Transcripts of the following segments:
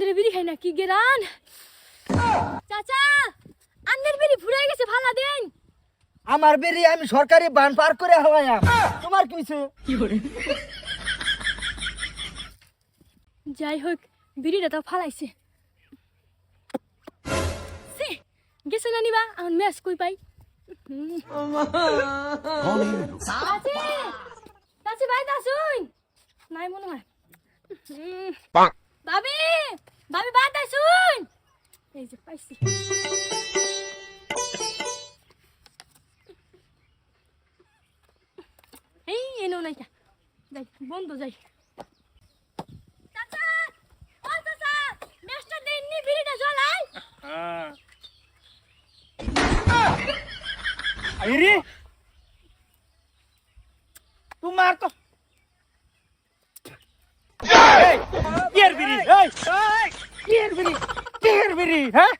ধরে বিড়ি খাই না কি গেরান? চাচা আন্নের বিড়ি ফুরাই গেছে ভালা দেন। আমার বেরি আমি সরকারি বান পার করে হলাম তোমার কি হইছে? যাই হোক বিড়িটা তো ফালাইছে। সে, গেছে না নিবা? আমার ম্যাচ কই পাই? চাচি চাচি ভাই দাসুন। নাই মনে হয়। ভাবি ভাবি ভাই দাসুন এই যে পাইছি। এই এনো নাই যাই, বন্ধ যাই। চাচা, ও চাচা মেস্টার দেননি বিড়িটা জ্বলাই। আইরি। তোমার তো এই কিয়ের বিড়ি এই এই কিয়ের বিড়ি কিয়ের বিড়ি হ্যাঁ?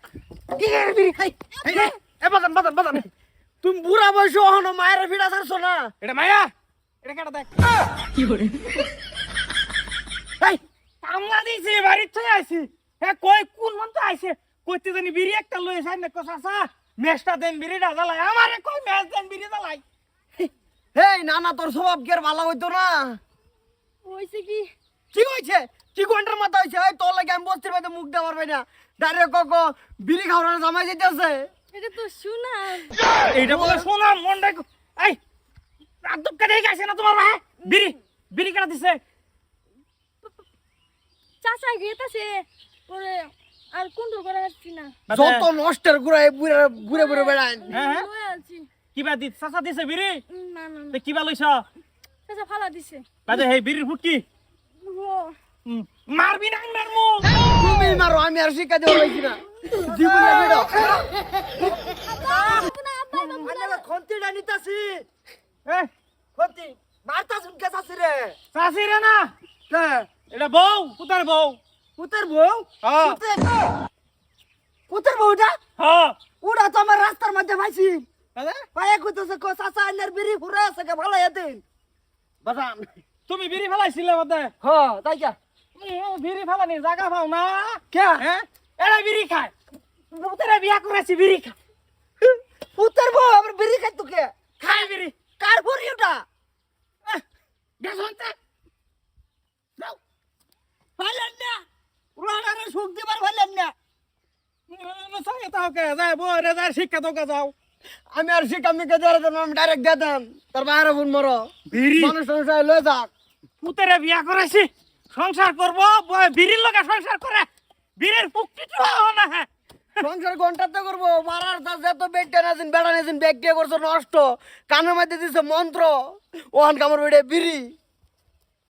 কিয়ের বিড়ি এই এই রে, এ বাজান বাজান বাজান। তুমি বুড়া বয়স হনো মায়ের ফিরা ছাড়ছো না? এটা মায়া? এটা কেটে দেখ। কি করে এই কামলা দিছে বাড়ির থেকে আইছি। হ্যাঁ কই কোন মন্ত্র আইছে? কইতে জানি বিড়ি একটা লই আইছে না কসাসা মেশটা দেন বিড়িটা জ্বালাই আমারে কই মেশ দেন বিড়ি জ্বালাই হেই নানা তোর স্বভাব কি আর ভালো হইতো না? হইছে কি? কি হয়েছে? কি ঘণ্টার মাথা হয়েছে? এই তোর লাগে আমি বস্তির মধ্যে মুখ দেওয়ার পাই না। ডাইরেক্ট কক বিড়ি খাওয়ানোর জামাই যেতেছে। এটা তো শোনা এইটা বলে শোনা মনটা এই রাত কাটে গেছে না তোমার ভাই বিড়ি বিড়ি কাটা দিছে। চাচা গেতাছে। পরে আর কন্ট্রোল করা যাচ্ছে না। যত নষ্টের ঘুরে ঘুরে ঘুরে ঘুরে বেড়ায়। হ্যাঁ হ্যাঁ। কিবা দি চাচা দিছে বিড়ি? উম, না না কিবা লইছ? চাচা ফালা দিছে। বাদে হেই বিড়ির ফুটকি। মারবি। না মারমু তুমি মারো আমি আর শিক্ষা দেওয়া হয়েছি না। জীবনে বেড়ো খন্তিটা নিতাছি। এ? খন্তি মারতা শুনকে রে চাচি রে না। কে? এটা বউ পুতার বউ। পুতের বউ? হ্যাঁ পুতের বউটা হ্যাঁ ওটা তো আমার রাস্তার মধ্যে পাইছি দাদা পায়ে কইতেছে কো চাচা আন্নার বিড়ি ফুরে আছে ভালো এদিন। বাজান। তুমি বিড়ি ফেলাইছিলে মধ্যে হ তাই কে। বিড়ি ফেলানি জায়গা পাও না। কে? হ্যাঁ এরা বিড়ি খায়। পুতারে বিয়া করেছি বিড়ি খায়। পুতের বউ আবার বিড়ি খাই তোকে খায় বিড়ি। কার বড়ি ওটা? যাও। ভালেন না। উড়ানারে সুখ দিবার ভালেন না। সঙ্গে তাও কে যায় বউ রে যায় শিক্ষা তোকে যাও আমি আর শিকাম নিকে দেওয়ার জন্য? আমি ডাইরেক্ট দিতাম তোর বাইরে বোন মরো। বিড়ি? মানুষ মানুষ লয়ে যাক। পুতেরে বিয়া করেছি, সংসার করব বিড়ির লগে সংসার করে, বীরের পুকটিটো না হ্যাঁ। সংসার ঘন্টাতে করব, মারার তার যত বেডটা নাচিন বেড়া নাচিন ব্যাগ দিয়ে করছ, নষ্ট। কানের মধ্যে দিছে মন্ত্র, ওহান কামড় বেড়ে বিড়ি।